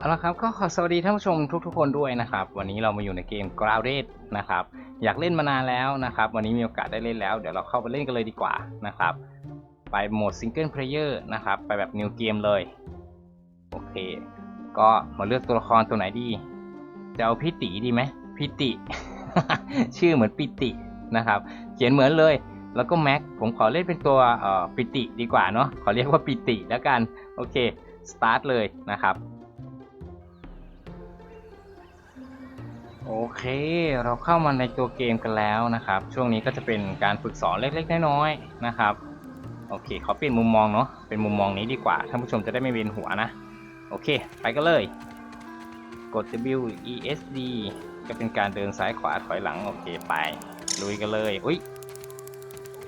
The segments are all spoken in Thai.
เอาละครับก็ขอสวัสดีท่านผู้ชมทุกๆคนด้วยนะครับ วันนี้เรามาอยู่ในเกม Grounded นะครับ อยากเล่นมานานแล้วนะครับ วันนี้มีโอกาสได้เล่นแล้ว เดี๋ยวเราเข้าไปเล่นกันเลยดีกว่านะครับ ไปโหมด Single Player นะครับ ไปแบบ New Game เลย โอเค ก็มาเลือกตัวละครตัวไหนดี จะเอาพี่ติดีไหมพี่ติ ชื่อเหมือนปิตินะครับ เขียนเหมือนเลย แล้วก็แม็ก ผมขอเล่นเป็นตัวเอ่อปิติดีกว่าเนาะ ขอเรียกว่าปิติแล้วกัน โอเค สตาร์ทเลยนะครับ โอเค เราเข้ามาในตัวเกมกันแล้วนะครับ ช่วงนี้ก็จะเป็นการฝึกสอนเล็กๆน้อยๆนะครับ โอเคขอเปลี่ยนมุมมองเนาะ เป็นมุมมองนี้ดีกว่า ท่านผู้ชมจะได้ไม่เวียนหัวนะ โอเค ไปกันเลย กด W E S D ก็เป็นการเดินซ้ายขวาถอยหลัง โอเคไป ลุยกันเลย อุ้ย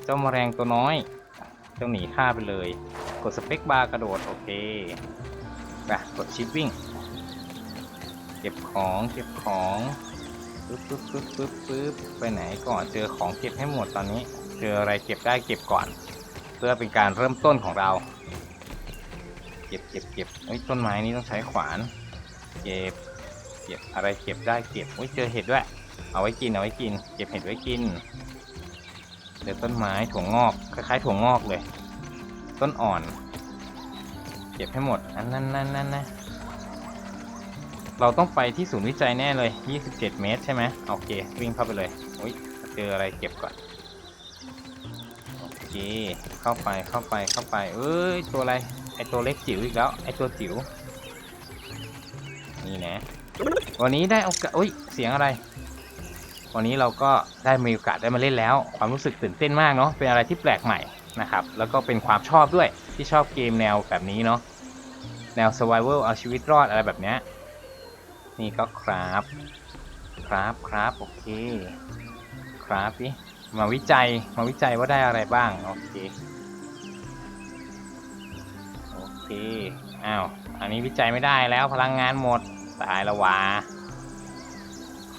เจ้าแมลงตัวน้อย เจ้าหนีฆ่าไปเลย กดสเปคบาร์กระโดด โอเคไปกดชิปวิ่ง เก็บของ เก็บของ ปึ๊บปึ๊บปึ๊บปึ๊บปึ๊บไปไหนก่อนเจอของเก็บให้หมดตอนนี้ เจออะไรเก็บได้เก็บก่อน เพื่อเป็นการเริ่มต้นของเรา เก็บเก็บเก็บเฮ้ยต้นไม้นี้ต้องใช้ขวาน เก็บ เก็บอะไรเก็บได้เก็บเฮ้ยเจอเห็ดด้วย เอาไว้กินเอาไว้กิน เก็บเห็ดไว้กินเจอต้นไม้ถั่วงอกคล้ายๆถั่วงอกเลย ต้นอ่อน เก็บให้หมดอันนั้นนั่นนั่นนะ เราต้องไปที่ศูนย์วิจัยแน่เลย 27 เมตรใช่ไหมโอเค วิ่งเข้าไปเลยอุ้ยเจออะไรเก็บก่อน โอเค เข้าไป เข้าไป เข้าไป เอ้ย ตัวอะไร ไอตัวเล็กจิ๋วอีกแล้ว ไอตัวจิ๋ว นี่นะ วันนี้ได้โอกาสอุ้ย เสียงอะไร วันนี้เราก็ได้มีโอกาสได้มาเล่นแล้ว ความรู้สึกตื่นเต้นมากเนาะ เป็นอะไรที่แปลกใหม่นะครับ แล้วก็เป็นความชอบด้วย ที่ชอบเกมแนวแบบนี้เนาะ แนว survival เอาชีวิตรอดอะไรแบบเนี้ย นี่ก็ครับครับครับโอเคครับดิมาวิจัยมาวิจัยว่าได้อะไรบ้าง โอเคโอเคอ้าวอันนี้วิจัยไม่ได้แล้วพลังงานหมดตายละวา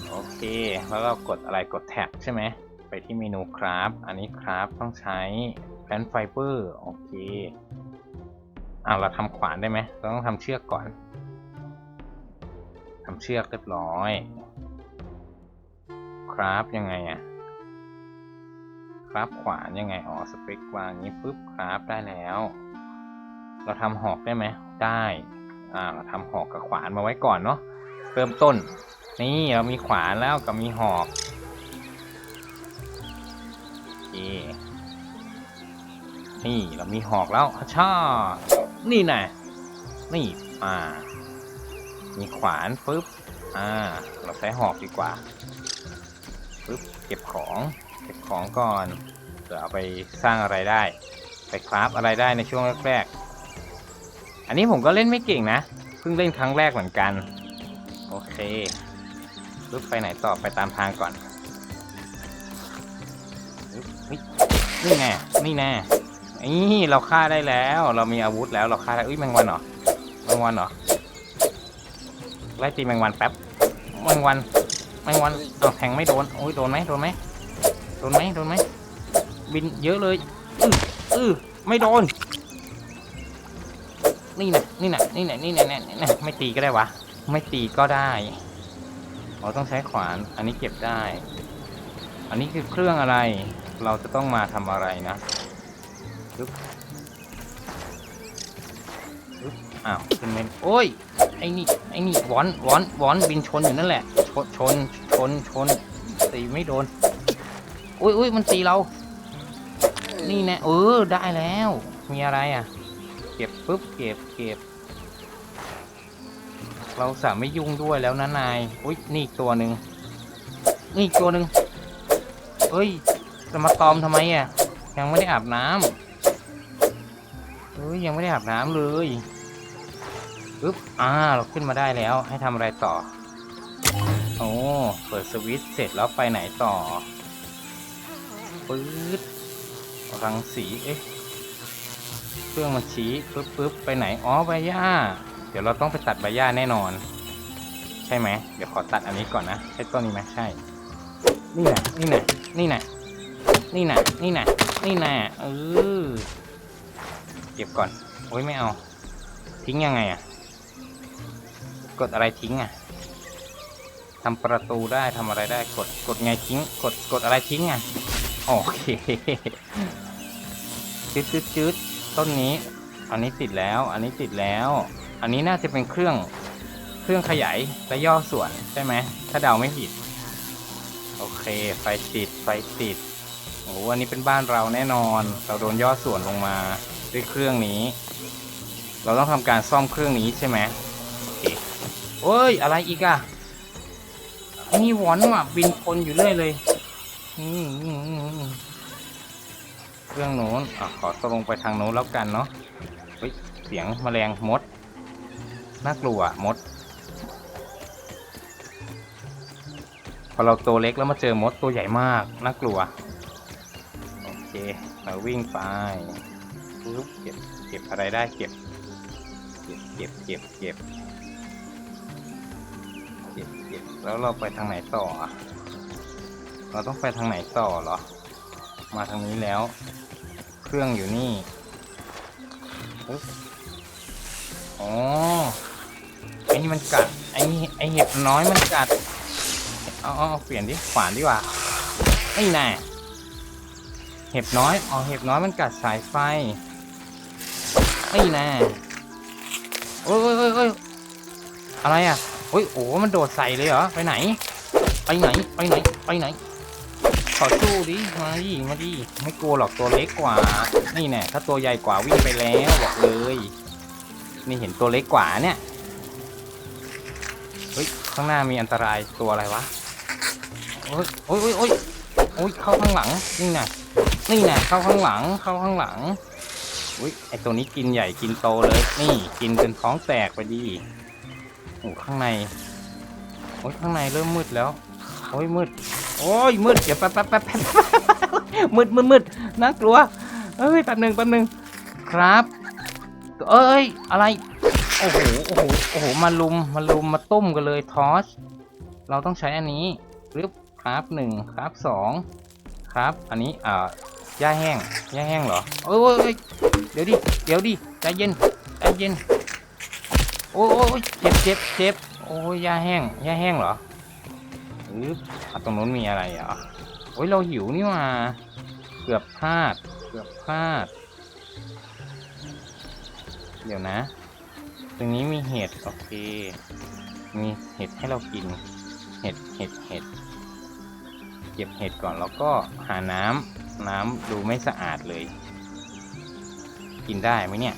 โอเค แล้วก็กดอะไรกดแท็บใช่ไหมไปที่เมนูครับอันนี้ครับต้องใช้แพนไฟเบอร์โอเคอ้าวเราทำขวานได้ไหมเราต้องทำเชือกก่อน ทำเชือกเรียบร้อย ครับยังไงอะครับขวานยังไงอ๋อสเปควางอย่างนี้ปุ๊บครับได้แล้ว เราทำหอกได้ไหมได้อ่าเราทำหอกกับขวานมาไว้ก่อนเนาะเริ่มต้น นี่เรามีขวานแล้วกับมีหอกอนี่เรามีหอกแล้วชช่านี่นะนี่อ่า มีขวานปุ๊บ อ่า เราใช้หอกดีกว่าปุ๊บ เก็บของ เก็บของก่อนเผื่อเอาไปสร้างอะไรได้ ไปคราฟอะไรได้ในช่วงแรกๆ อันนี้ผมก็เล่นไม่เก่งนะ เพิ่งเล่นครั้งแรกเหมือนกัน โอเคปุ๊บไปไหนต่อไปตามทางก่อนนี่แน่ นี่แน่นี่เราฆ่าได้แล้ว เรามีอาวุธแล้ว เราฆ่าได้ อุ้ยแมงวันเหรอแมงวันเหรอ ไล่ตีแมงวันแป๊บแมงวันแมงวันเอาแทงไม่โดนโอ้ยโดนไหมโดนไหมโดนไหมโดนไหมบินเยอะเลยอืออือไม่โดน นี่นะนี่นะนี่นะนี่นะนี่นะไม่ตีก็ได้วะ ไม่ตีก็ได้เราต้องใช้ขวาน อันนี้เก็บได้ อันนี้คือเครื่องอะไร เราจะต้องมาทำอะไรนะอ้าวขึ้นเมนโอ้ย อ้นี่ไอ้นี่วอนวอนวอนบินชนอยู่นั่นแหละ ชนชนชนชนตีไม่โดนอุ้ยอุ้ยมันตีเรา นี่แน่เออได้แล้ว มีอะไรอะ เก็บปุ๊บเก็บเก็บ เราสามไม่ยุ่งด้วยแล้วนะนายอุ้ยนี่อีกตัวหนึ่งนี่อีกตัวหนึ่งเฮ้ยจะมาตอมทำไมอะยังไม่ได้อาบน้ำเฮ้ยยังไม่ได้อาบน้ำเลย ปึ๊บ อ่า เราขึ้นมาได้แล้ว ให้ทำอะไรต่อ โอ้ เปิดสวิตช์เสร็จแล้วไปไหนต่อปึ๊ดรังสี เอ๊ะ เครื่องมันชี้ปึ๊บปึ๊บไปไหน อ๋อ ใบหญ้า เดี๋ยวเราต้องไปตัดใบหญ้าแน่นอน ใช่ไหม เดี๋ยวขอตัดอันนี้ก่อนนะ ใช่ต้นนี้ไหมใช่ นี่นะนี่นะนี่นะนี่นะนี่นะนี่นะเออ เก็บก่อน โอ้ยไม่เอา ทิ้งยังไงอะ กดอะไรทิ้งอะทำประตูได้ทำอะไรได้กดกดไงทิ้ง กดกดอะไรทิ้งอะโอเคจืดจืดจืดต้นนี้ อันนี้ติดแล้ว อันนี้ติดแล้ว อันนี้น่าจะเป็นเครื่องเครื่องขยายและย่อส่วนใช่ไหมถ้าเดาไม่ผิด โอเค ไฟติดไฟติดโอ้อันนี้เป็นบ้านเราแน่นอน เราโดนย่อส่วนลงมาด้วยเครื่องนี้ เราต้องทำการซ่อมเครื่องนี้ใช่ไหม โอ้ย อะไรอีกอะไอ้นี่หวอนว่ะบินคนอยู่เรื่อยเลยเครื่องโน้นอะขอตกลงไปทางโน้นแล้วกันเนาะเฮ้ยเสียงแมลงมด น่ากลัวมด พอเราตัวเล็กแล้วมาเจอมดตัวใหญ่มาก น่ากลัว โอเค เราวิ่งไปเก็บเก็บอะไรได้เก็บ เก็บเก็บเก็บเก็บ แล้วเราไปทางไหนต่ออะเราต้องไปทางไหนต่อเหรอ มาทางนี้แล้ว เครื่องอยู่นี่อ๋อไอ้นี่มันกัด ไอ้นี่ไอ้เห็บน้อยมันกัด เอาเอาเปลี่ยนดิขวานดีกว่าไอ้แน่เห็บน้อย อ๋อ เห็บน้อยมันกัดสายไฟไอ้แน่โอ้ยโอ้ยโอ้ยอ้ยอะไรอะ อ้ยโอ้มันโดดใส่เลยเหรอ ไปไหน ไปไหน ไปไหน ไปไหน ขอสู้ดิ มาดิ มาดิ ไม่กลัวหรอกตัวเล็กกว่า นี่แน่ถ้าตัวใหญ่กว่าวิ่งไปแล้วบอกเลย นี่เห็นตัวเล็กกว่าเนี่ย เฮ้ย ข้างหน้ามีอันตรายตัวอะไรวะโอ้ยโอ้ยโอ้ยโอ้ยเข้าข้างหลัง นี่นะนี่นะเข้าข้างหลัง เข้าข้างหลังอุ้ยไอตัวนี้กินใหญ่กินโตเลย นี่ กินจนท้องแตกไปดี อ้ข้างในโอ้ยข้างในเริ่มมืดแล้วโอ้ยมืดโอ้ยมืดเดี๋ยวแป๊บแป๊บแป๊บแป๊บมืดมืดมืดน่ากลัวเอ้ยแป๊บหนึ่งแป๊บหนึ่งครับ เอ้ยอะไรโอ้โหโอ้โหโอ้โหมาลุมมาลุมมาต้มกันเลยทอสเราต้องใช้อันนี้รึบครับหนึ่งครับสองครับ อันนี้อ่าหญ้าแห้งหญ้าแห้งเหรอเอ้ยเอ้ยเอ้ยเดี๋ยวดิเดี๋ยวดิใจเย็นใจเย็น โอ้ยเจ็บเจ็บเจ็บโอ้ยหญ้าแห้งหญ้าแห้งเหรออึบอะตรงนู้นมีอะไรเหรอโอ้ยเราหิวนี่หว่าเกือบพลาด เกือบพลาด เดี๋ยวนะ ตรงนี้มีเห็ดโอเค มีเห็ดให้เรากิน เห็ดเห็ดเห็ดเก็บเห็ดก่อนแล้วก็หาน้ำน้ำดูไม่สะอาดเลย กินได้ไหมเนี่ย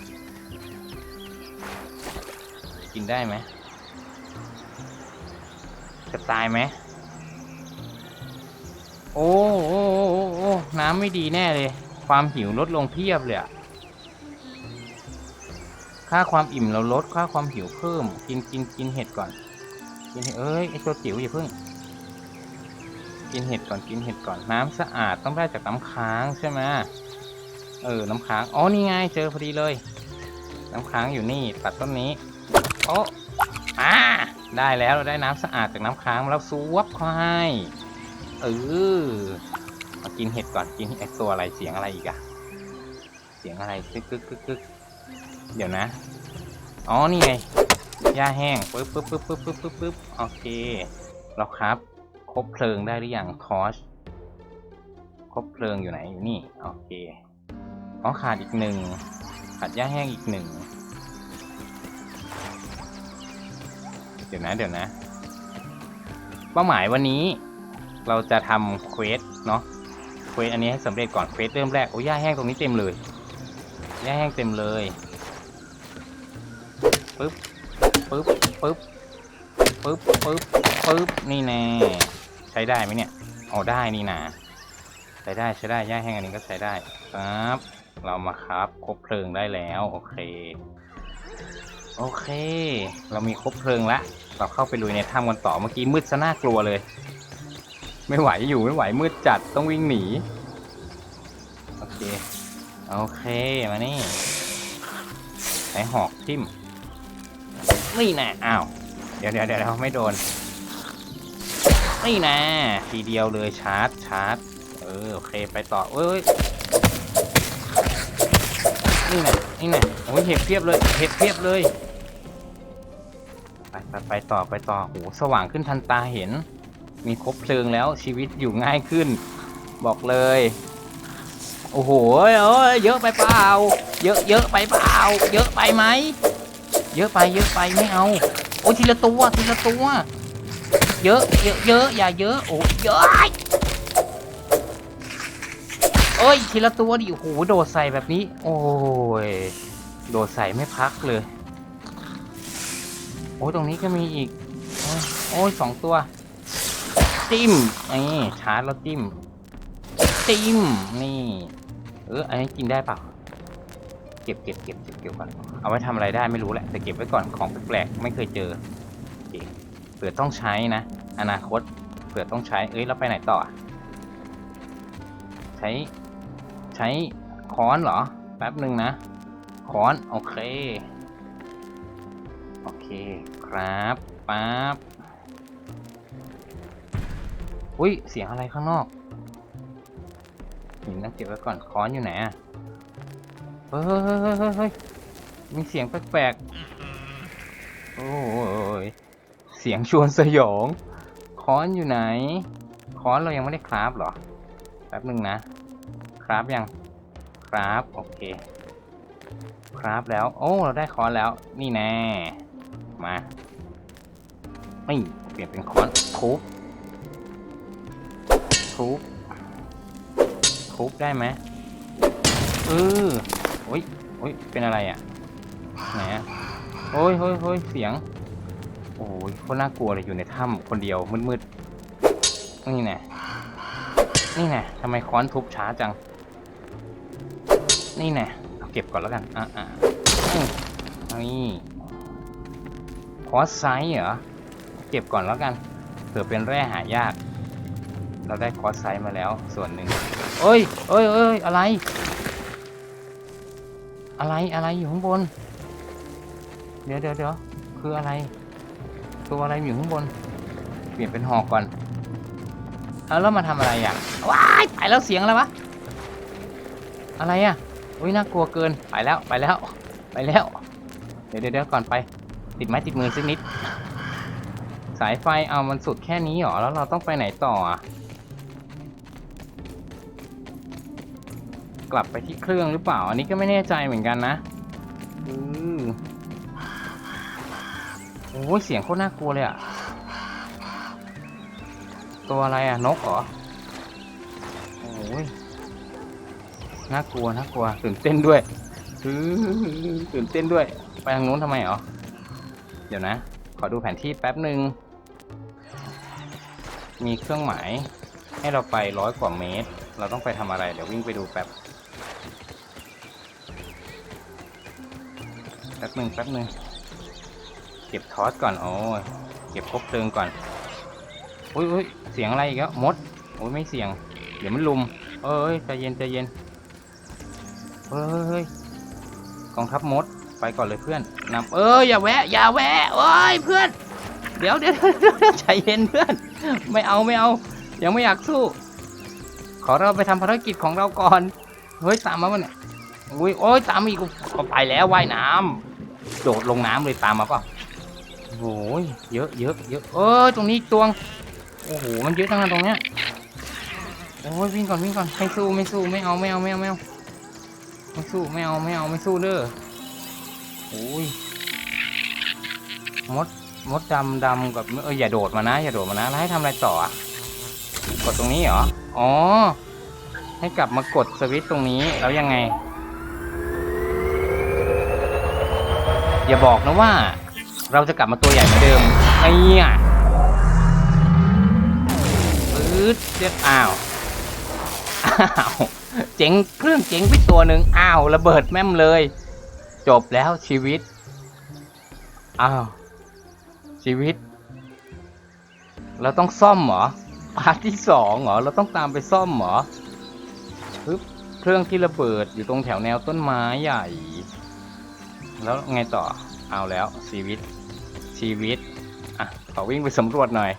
กินได้ไหมจะตายไหมโอ้โอ้โอ้โอ้โอน้ำไม่ดีแน่เลย ความหิวลดลงเพียบเลยอะค่าความอิ่มเราลดค่าความหิวเพิ่ม กินกินกินเห็ดก่อน กินเห็ดเอ้ยไอตัวจิ๋วอย่าเพิ่ง กินเห็ดก่อนกินเห็ดก่อนน้ำสะอาดต้องได้จากน้ำค้างใช่ไหมเออน้ำค้างอ๋อนี่ไงเจอพอดีเลย น้ำค้างอยู่นี่ตัดต้นนี้ โอ้อ่าได้แล้วเราได้น้ำสะอาดจากน้ำค้างมาแล้วซูวบเขาให้เออมากินเห็ดก่อนกินไอตัวอะไรเสียงอะไรอีกอะเสียงอะไรกึกกึกกึกกึกเดี๋ยวนะ อ๋อนี่ไงหญ้าแห้งปึ๊บปึ๊บปึ๊บปึ๊บปึ๊บปึ๊บปึ๊บโอเคเราครับ ครบเพลิงได้หรือยังทอชครบเพลิงอยู่ไหนอยู่นี่โอเคอ๋อขาดอีกหนึ่งขาดหญ้าแห้งอีกหนึ่ง เดี๋ยวนะเดี๋ยวนะ เป้าหมายวันนี้เราจะทำเควสเนาะเควสอันนี้ให้สำเร็จก่อนเควสเริ่มแรกโอ้ยหญ้าแห้งตรงนี้เต็มเลยหญ้าแห้งเต็มเลยปึ๊บปึ๊บปึ๊บปึ๊บปึ๊บปึ๊บนี่แน่ใช้ได้ไหมเนี่ยอ๋อได้นี่นาใช้ได้ใช้ได้หญ้าแห้งอันนี้ก็ใช้ได้ครับ เรามาครับครบเพลิงได้แล้วโอเค โอเค เรามีครบเพลิงแล้วเราเข้าไปลุยในถ้ำกันต่อเมื่อกี้มืดซะน่ากลัวเลย ไม่ไหวอยู่ไม่ไหวมืดจัดต้องวิ่งหนี โอเค โอเค มานี่ใช้หอกทิ่มนี่แน่อ้าว เดี๋ยวเดี๋ยวเดี๋ยวไม่โดนนี่แน่ทีเดียวเลยชาร์จชาร์จ เออโอเคไปต่อเอ้ยนี่น่นี่น่โอ้ยเห็บเพียบเลยเห็บเพียบเลย ไปไปไปต่อไปต่อโหสว่างขึ้นทันตาเห็น มีครบเพลิงแล้วชีวิตอยู่ง่ายขึ้น บอกเลย โอ้โหเอ้ยเยอะไปเปล่า เยอะเยอะไปเปล่า เยอะไปไหมเยอะไปเยอะไปไม่เอา โอ้ยทีละตัวทีละตัว เยอะเยอะเยอะอย่าเยอะโอ้ยเยอะเอ้ยทีละตัวดิโอ้โหโดดใส่แบบนี้ โอ้ยโดดใส่ไม่พักเลย โอ้ยตรงนี้ก็มีอีก โอ้ยสองตัว จิ้มนี่ชาร์จแล้วจิ้ม จิ้ม นี่ เออ อันนี้กินได้เปล่าเก็บเก็บเก็บเก็บเก็บก่อน เอาไว้ทำอะไรได้ไม่รู้แหละ แต่เก็บไว้ก่อนของแปลกๆไม่เคยเจอเคเผื่อต้องใช้นะ อนาคตเผื่อต้องใช้ เอ้ยแล้วไปไหนต่อ ใช้ ใช้ค้อนเหรอ แป๊บหนึ่งนะ ค้อน โอเค โอเคครับปั๊บอุ้ยเสียงอะไรข้างนอกหินนะเก็บไว้ก่อนค้อนอยู่ไหนอะเฮ้ยเฮ้ยเฮ้ยเฮ้ยเฮ้ยมีเสียงแปลกๆโอ้ยเสียงชวนสยองค้อนอยู่ไหนค้อนเรายังไม่ได้คราฟหรอแป๊บหนึ่งนะคราฟยังคราฟโอเคคราฟแล้ว โอ้ เราได้ค้อนแล้ว นี่แน่ มา ไม่เปลี่ยนเป็นค้อนทุบทุบทุบได้ไหมเออโอ้ยโอ้ยเป็นอะไรอะไหนอะโอ้ยโอ้ยโอ้ยเสียง โอ้ยโคนน่ากลัวเลยอยู่ในถ้ำคนเดียวมืดๆนี่แน่นี่แน่ทำไมค้อนทุบช้าจัง นี่แน่เอาเก็บก่อนแล้วกันอะอะอืมนี่ คอสไซส์เหรอ เก็บก่อนแล้วกันเผื่อเป็นแร่หายาก เราได้คอสไซส์มาแล้วส่วนหนึ่งเอ้ยเอ้ยเอ้ยอะไร อะไรอะไรอยู่ข้างบน เดี๋ยวเดี๋ยวเดี๋ยวคืออะไร ตัวอะไรอยู่ข้างบน เปลี่ยนเป็นหอกก่อนเอาแล้วมาทำอะไรอะว้ายไปแล้วเสียงอะไรวะ อะไรอะอุ้ยน่ากลัวเกิน ไปแล้วไปแล้ว ไปแล้ว เดี๋ยวเดี๋ยวเดี๋ยวก่อนไป ติดไม้ติดมือสักนิด สายไฟเอามันสุดแค่นี้เหรอ แล้วเราต้องไปไหนต่ออะกลับไปที่เครื่องหรือเปล่า อันนี้ก็ไม่แน่ใจเหมือนกันนะอือโอ้ยเสียงโคตรน่ากลัวเลยอะตัวอะไรอะนกเหรอโอ้ยน่ากลัวน่ากลัวตื่นเต้นด้วยอื้อตื่นเต้นด้วย ไปทางนู้นทำไมเหรอ เดี๋ยวนะ ขอดูแผนที่แป๊บหนึ่ง มีเครื่องหมาย ให้เราไปร้อยกว่าเมตร เราต้องไปทำอะไร เดี๋ยววิ่งไปดูแป๊บ แป๊บหนึ่งแป๊บหนึ่ง เก็บทอสก่อน โอ้ยเก็บครบเพลิงก่อน อุ้ยอุ้ยเสียงอะไรอีกแล้วมด โอ้ยไม่เสียง เดี๋ยวมันลุม เอ้ยใจเย็นใจเย็นเฮ้ยกองทัพมด ไปก่อนเลยเพื่อนนำเอ้ยอย่าแวะ อย่าแวะเอ้ยเพื่อน เดี๋ยวเดี๋ยวใจเย็นเพื่อน ไม่เอาไม่เอายังไม่อยากสู้ ขอเราไปทำภารกิจของเราก่อนเฮ้ยตามมาปะเนี่ยอุ้ยโอ้ยตามอีกก็ไปแล้วว่ายน้ำโดดลงน้ำเลยตามมาเปล่ะโอ้ยเยอะเยอะเยอะเอ้ยตรงนี้ตวงโอ้โหมันเยอะจังนะตรงเนี้ยโอ้ยวิ่งก่อนวิ่งก่อนไม่สู้ไม่สู้ไม่เอาไม่เอาไม่เอาไม่เอาไม่สู้ไม่เอาไม่เอาไม่สู้เด้อ โอ้ยมดมดดำดำกับเอออย่าโดดมานะ อย่าโดดมานะแล้วให้ทำอะไรต่ออะกดตรงนี้เหรอ อ๋อ ให้กลับมากดสวิตช์ตรงนี้แล้วยังไง อย่าบอกนะว่า เราจะกลับมาตัวใหญ่เหมือนเดิมไอ้เนี่ยปื๊ดเจ็ดอ้าวอ้าวเจ๋งเครื่องเจ๋งไปตัวหนึ่งอ้าวระเบิดแม่มเลย จบแล้วชีวิต อ้าว ชีวิต เราต้องซ่อมเหรอพาร์ทที่สองเหรอ เราต้องตามไปซ่อมเหรอปึ๊บเครื่องที่ระเบิดอยู่ตรงแถวแนวต้นไม้ใหญ่ แล้วไงต่อ เอาแล้วชีวิต ชีวิต อะ ขอวิ่งไปสำรวจหน่อย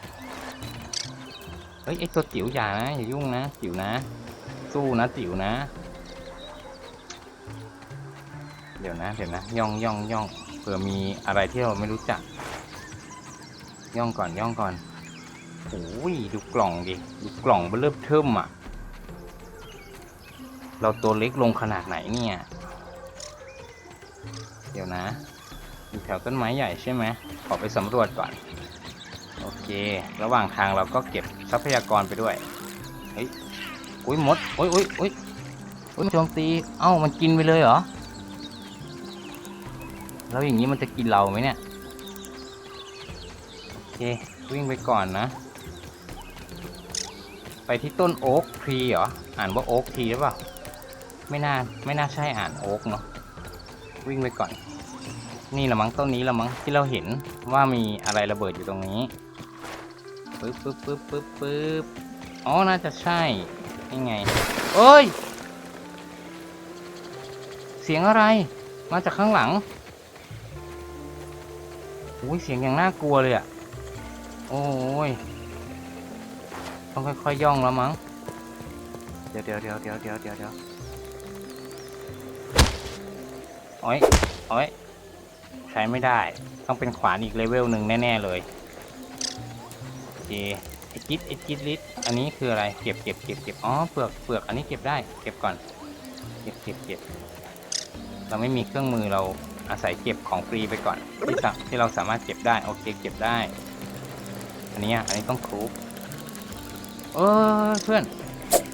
เฮ้ยไอตัวจิ๋วอย่านะอย่ายุ่งนะจิ๋วนะ สู้นะจิ๋วนะ เดี๋ยวนะ เดี๋ยวนะ ย่องย่องย่องเผื่อมีอะไรที่เราไม่รู้จัก ย่องก่อนย่องก่อนโอ้ยดูกล่องดิ ดูกล่องเบลเริ่มเทิมอะ เราตัวเล็กลงขนาดไหนเนี่ย เดี๋ยวนะอยู่แถวต้นไม้ใหญ่ใช่ไหมขอไปสำรวจก่อน โอเค ระหว่างทางเราก็เก็บทรัพยากรไปด้วย เฮ้ย อุ้ยมด อุ้ยอุ้ยอุ้ยอุ้ยโจมตี เอ้า มันกินไปเลยเหรอ แล้วอย่างนี้มันจะกินเราไหมเนี่ย โอเค วิ่งไปก่อนนะ ไปที่ต้นโอ๊กทรีเหรอ อ่านว่าโอ๊กทรีหรือเปล่า ไม่น่า ไม่น่าใช่อ่านโอ๊กเนาะ วิ่งไปก่อน นี่ละมั้งต้นนี้ละมั้งที่เราเห็นว่ามีอะไรระเบิดอยู่ตรงนี้ ปึ๊บปึ๊บปึ๊บปึ๊บปึ๊บอ๋อ น่าจะใช่ นี่ไงเอ้ย เสียงอะไร มาจากข้างหลัง อุ้ยเสียงอย่างน่ากลัวเลยอะโอ้ย ต้องค่อยๆย่องแล้วมั้ง เดี๋ยวเดี๋ยวเดี๋ยวเดี๋ยวเดี๋ยวเดี๋ยวเดี๋ยวโอ้ยโอ้ยใช้ไม่ได้ ต้องเป็นขวานอีกเลเวลหนึ่งแน่ ๆ เลยโอเคไอจิตไอจิตลิตอันนี้คืออะไร เก็บเก็บเก็บเก็บอ๋อ เปลือกเปลือก อันนี้เก็บได้ เก็บก่อน เก็บเก็บเก็บ เราไม่มีเครื่องมือเรา อาศัยเก็บของฟรีไปก่อนที่สะที่เราสามารถเก็บได้ โอเคเก็บได้ อันนี้อะอันนี้ต้องครูปเออเพื่อน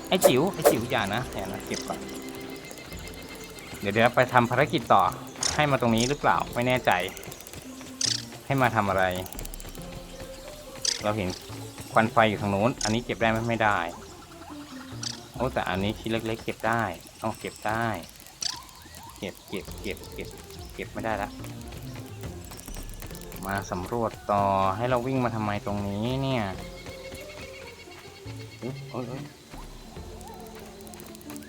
ไอจิ๋วไอจิ๋วอย่านะอย่านะเก็บก่อน เดี๋ยวเดี๋ยวไปทำภารกิจต่อ ให้มาตรงนี้หรือเปล่าไม่แน่ใจ ให้มาทำอะไร เราเห็นควันไฟอยู่ทางโน้น อันนี้เก็บได้ไหมไม่ได้โอ้แต่อันนี้ชิ้นเล็กๆเก็บได้ ต้องเก็บได้ เก็บเก็บเก็บเก็บ เก็บไม่ได้ละ มาสำรวจต่อให้เราวิ่งมาทำไมตรงนี้เนี่ย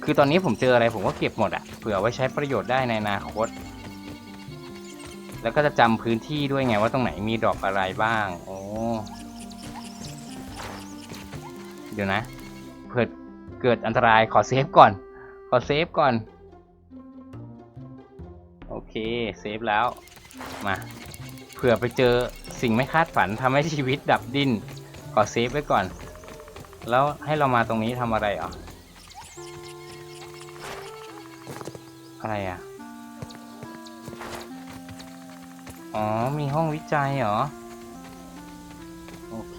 คือตอนนี้ผมเจออะไรผมก็เก็บหมดอะเผื่อไว้ใช้ประโยชน์ได้ในอนาคต แล้วก็จะจำพื้นที่ด้วยไงว่าตรงไหนมีดอกอะไรบ้าง โอ้ เดี๋ยวนะ เผื่อเกิดอันตรายขอเซฟก่อน ขอเซฟก่อน เค เซฟแล้ว มา เผื่อไปเจอสิ่งไม่คาดฝันทำให้ชีวิตดับดิ้น ขอเซฟไว้ก่อน แล้วให้เรามาตรงนี้ทำอะไรอะ อะไรอะ อ๋อ มีห้องวิจัยเหรอ โอเค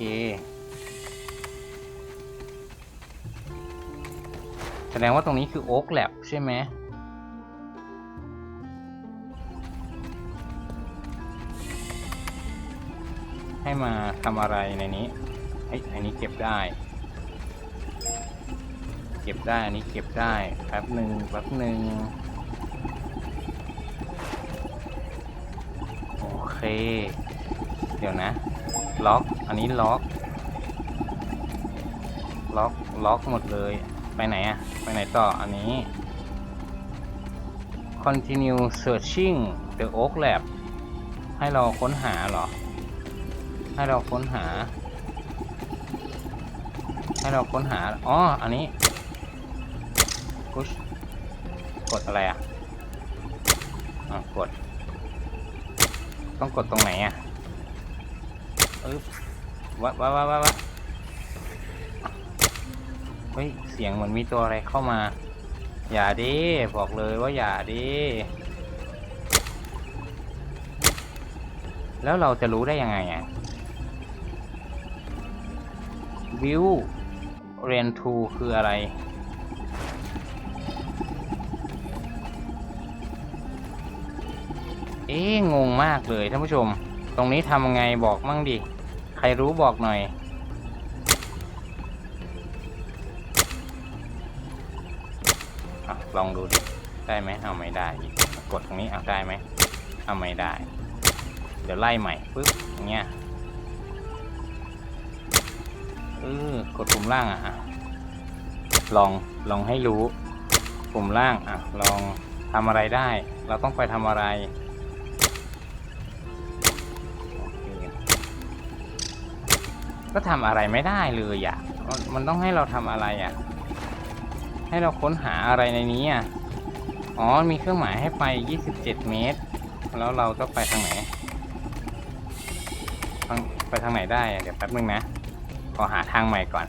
แสดงว่าตรงนี้คือโอ๊กแลบใช่ไหม ให้มาทำอะไรในนี้เฮ้อันนี้เก็บได้ เก็บได้อันนี้เก็บได้แป๊บหนึ่งแป๊บหนึ่งโอเค เดี๋ยวนะ ล็อก อันนี้ล็อก ล็อก ล็อกหมดเลย ไปไหนอะไปไหนต่อ อันนี้ continue searching the oak lab ให้เราค้นหาเหรอ ให้เราค้นหา ให้เราค้นหา อ๋อ อันนี้ push กดอะไรอะอะกด ต้องกดตรงไหนอะอึ๊บวัดวัดวัดวัดวัดเฮ้ย เสียงเหมือนมีตัวอะไรเข้ามา อย่าดิ บอกเลยว่าอย่าดิ แล้วเราจะรู้ได้ยังไงอะ วิวเรียนทูคืออะไร เอ๊งงมากเลยท่านผู้ชม ตรงนี้ทำไงบอกมั่งดิ ใครรู้บอกหน่อยอลองดูดิ ได้ไหมเอาไม่ได้กกดตรงนี้เอาได้ไหมเอาไม่ได้ เดี๋ยวไล่ใหม่ปึ๊บอย่างเงี้ย ออกดปุ่มล่างอะลองลองให้รู้ ปุ่มล่างอะ ลองทำอะไรได้ เราต้องไปทำอะไรก็ทำอะไรไม่ได้เลยอะ มันมันต้องให้เราทำอะไรอะ ให้เราค้นหาอะไรในนี้อะ อ๋อ มีเครื่องหมายให้ไป 27 เมตร แล้วเราต้องไปทางไหน ไปทางไหนได้ เดี๋ยวแป๊บนึงนะ ขอหาทางใหม่ก่อน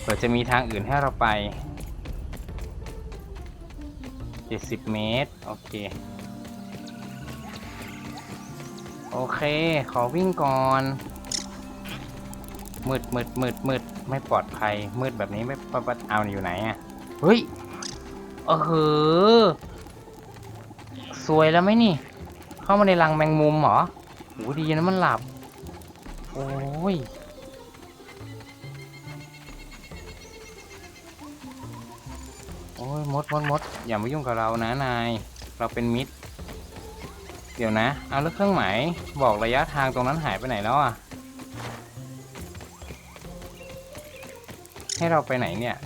เผื่อจะมีทางอื่นให้เราไป 70 เมตร โอเค โอเค ขอวิ่งก่อน มืดมืดมืดมืดไม่ปลอดภัย มืดแบบนี้ไม่ปลอดเอาอยู่ไหนอะเฮ้ยเออเหอสวยแล้วไหมนี่ เข้ามาในรังแมงมุมเหรอโหดีนะมันหลับ โอ้ย อ้ยมดมดมดอย่ามายุ่งกับเรานะนาย เราเป็นมิตร เดี๋ยวนะ เอาแล้วเครื่องหมายบอกระยะทางตรงนั้นหายไปไหนแล้วอะ ให้เราไปไหนเนี่ย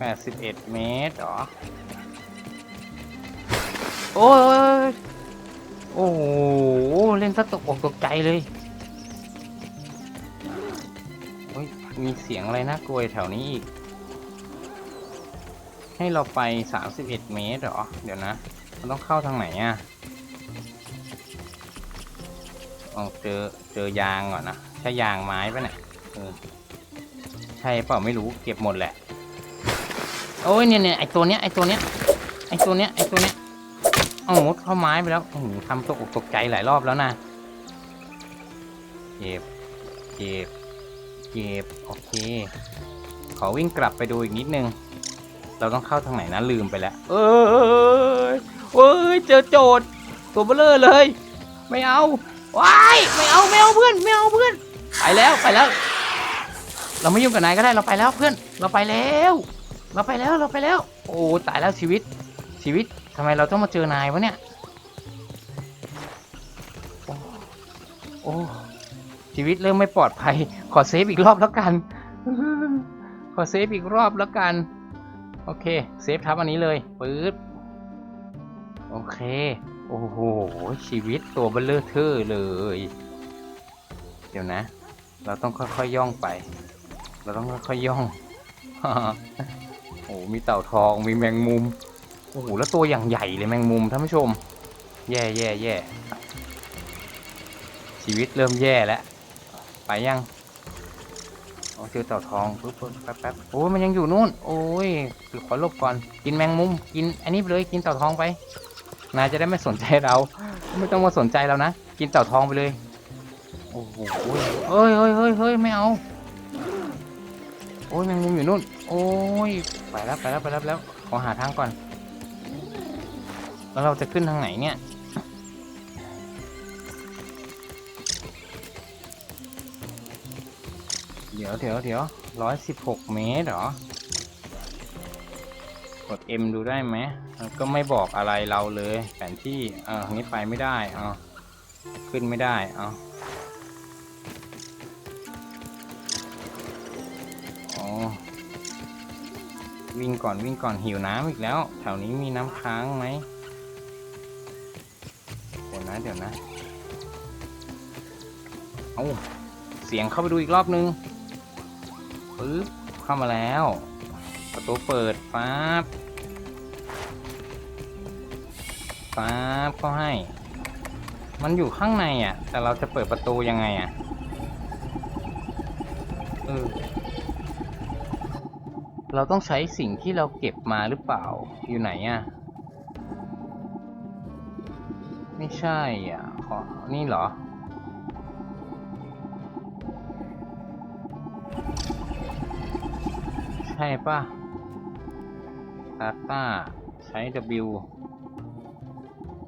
81 เมตรเหรอ โอ้ยโอ้โห เล่นซะตกอกตกใจเลยโอ้ยมีเสียงอะไรน่ากลัวแถวนี้อีก ให้เราไป 31 เมตรเหรอ เดี๋ยวนะ มันต้องเข้าทางไหนอะอ๋อเจอเจอยางก่อนนะ ใช่ยางไม้ปะเนี่ยใช่เปล่าไม่รู้เก็บหมดแหละ โอ้ยเนี่ยเนี่ยไอตัวเนี้ยไอตัวเนี้ยไอตัวเนี้ยไอตัวเนี้ยเอามดเข้าไม้ไปแล้วโอ้โหทำตกอกตกใจหลายรอบแล้วนะเก็บเก็บเก็บโอเค ขอวิ่งกลับไปดูอีกนิดนึง เราต้องเข้าทางไหนนะลืมไปแล้ว เอ้ยเอ้ยเจอโจทย์ตัวเบลอเลย ไม่เอาว้ายไม่เอาไม่เอาเพื่อนไม่เอาเพื่อนไปแล้วไปแล้ว เราไม่ยุ่งกับนายก็ได้เราไปแล้วเพื่อนเราไปแล้ว เราไปแล้วเราไปแล้ว โอ้ตายแล้วชีวิตชีวิตทำไมเราต้องมาเจอนายวะเนี่ยโอ้โอ้ชีวิตเริ่มไม่ปลอดภัย ขอเซฟอีกรอบแล้วกัน ขอเซฟอีกรอบแล้วกัน โอเค เซฟทับอันนี้เลยปื๊ดโอเค โอ้โห ชีวิตตัวเบลเลอร์เทอร์เลย เดี๋ยวนะ เราต้องค่อยๆยย่องไป เราต้องค่อยๆย่อง โอ้โหมีเต่าทอง มีแมงมุม โอ้โห แล้วตัวอย่างใหญ่เลยแมงมุมท่านผู้ชม แย่แย่แย่ชีวิตเริ่มแย่แล้ว ไปยัง เจอเต่าทองปุ๊บปุ๊บแป๊บแป๊บโอ้ยมันยังอยู่นู่น โอ้ยขอลบก่อน กินแมงมุม กินอันนี้ไปเลย กินเต่าทองไป นายจะได้ไม่สนใจเรา ไม่ต้องมาสนใจเรานะ กินเต่าทองไปเลย โอ้โหเฮ้ยเฮ้ยเฮ้ยเฮ้ยไม่เอา โอ้ยแมงมุมอยู่นู่น โอ้ย ไปแล้วไปแล้วไปแล้วไปแล้ว ขอหาทางก่อน แล้วเราจะขึ้นทางไหนเนี่ย ดี๋ยวเดี๋ยวเดี๋ยวร้อยสิบหกเมตรเหรอ กด M ดูได้ไหมมันก็ไม่บอกอะไรเราเลย แผนที่ เออทางนี้ไปไม่ได้เอาขึ้นไม่ได้เอาอ๋อ วิ่งก่อนวิ่งก่อนหิวน้ำอีกแล้ว แถวนี้มีน้ำค้างไหมเดี๋ยวนะเดี๋ยวนะ เอาเสียงเข้าไปดูอีกรอบนึง ปึ๊บเข้ามาแล้ว ประตูเปิดฟ้าบฟ้าบก็ให้ มันอยู่ข้างในอะ แต่เราจะเปิดประตูยังไงอะเออเราต้องใช้สิ่งที่เราเก็บมาหรือเปล่า อยู่ไหนอะ ไม่ใช่อะขอนี่เหรอ ใช่ป่ะ Data ใช้ W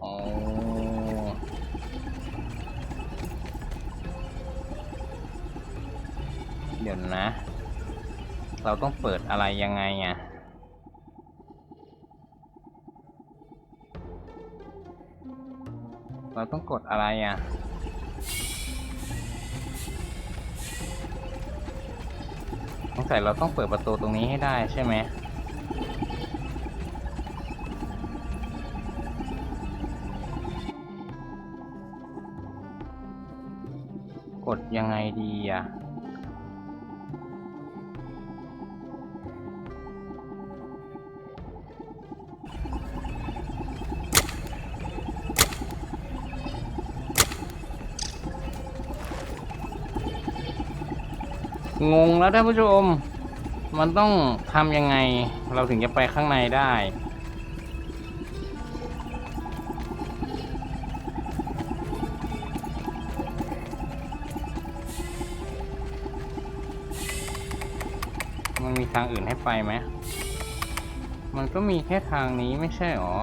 อ๋อเดี๋ยวนะ เราต้องเปิดอะไรยังไงอะเราต้องกดอะไรอะ สงสัยเราต้องเปิดประตูตรงนี้ให้ได้ใช่ไหมกดยังไงดีอะ งงแล้วท่านผู้ชม มันต้องทำยังไง เราถึงจะไปข้างในได้ มันมีทางอื่นให้ไปไหม มันก็มีแค่ทางนี้ไม่ใช่หรอ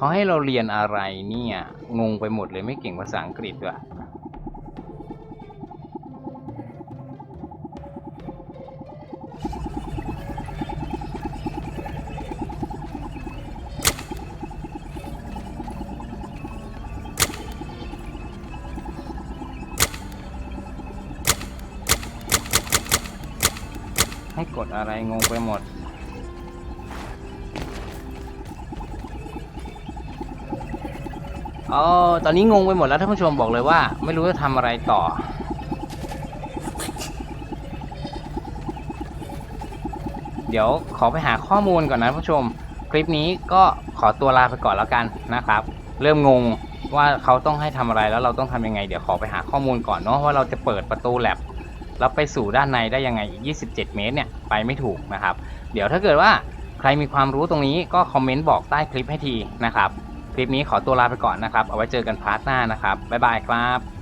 เขาให้เราเรียนอะไรเนี่ย งงไปหมดเลยไม่เก่งภาษาอังกฤษด้วยให้กดอะไรงงไปหมด อ๋อตอนนี้งงไปหมดแล้วท่านผู้ชมบอกเลยว่า ไม่รู้จะทำอะไรต่อ เดี๋ยวขอไปหาข้อมูลก่อนนะท่านผู้ชม คลิปนี้ก็ขอตัวลาไปก่อนแล้วกันนะครับ เริ่มงงว่าเขาต้องให้ทำอะไรแล้วเราต้องทำยังไง เดี๋ยวขอไปหาข้อมูลก่อนเนาะว่าเราจะเปิดประตูแลบแล้วไปสู่ด้านในได้ยังไงอีก 27 เมตรเนี่ยไปไม่ถูกนะครับ เดี๋ยวถ้าเกิดว่าใครมีความรู้ตรงนี้ก็คอมเมนต์บอกใต้คลิปให้ทีนะครับ ลิปนี้ขอตัวลาไปก่อนนะครับ เอาไว้เจอกันพาร์ทหน้านะครับ บ๊ายบายครับ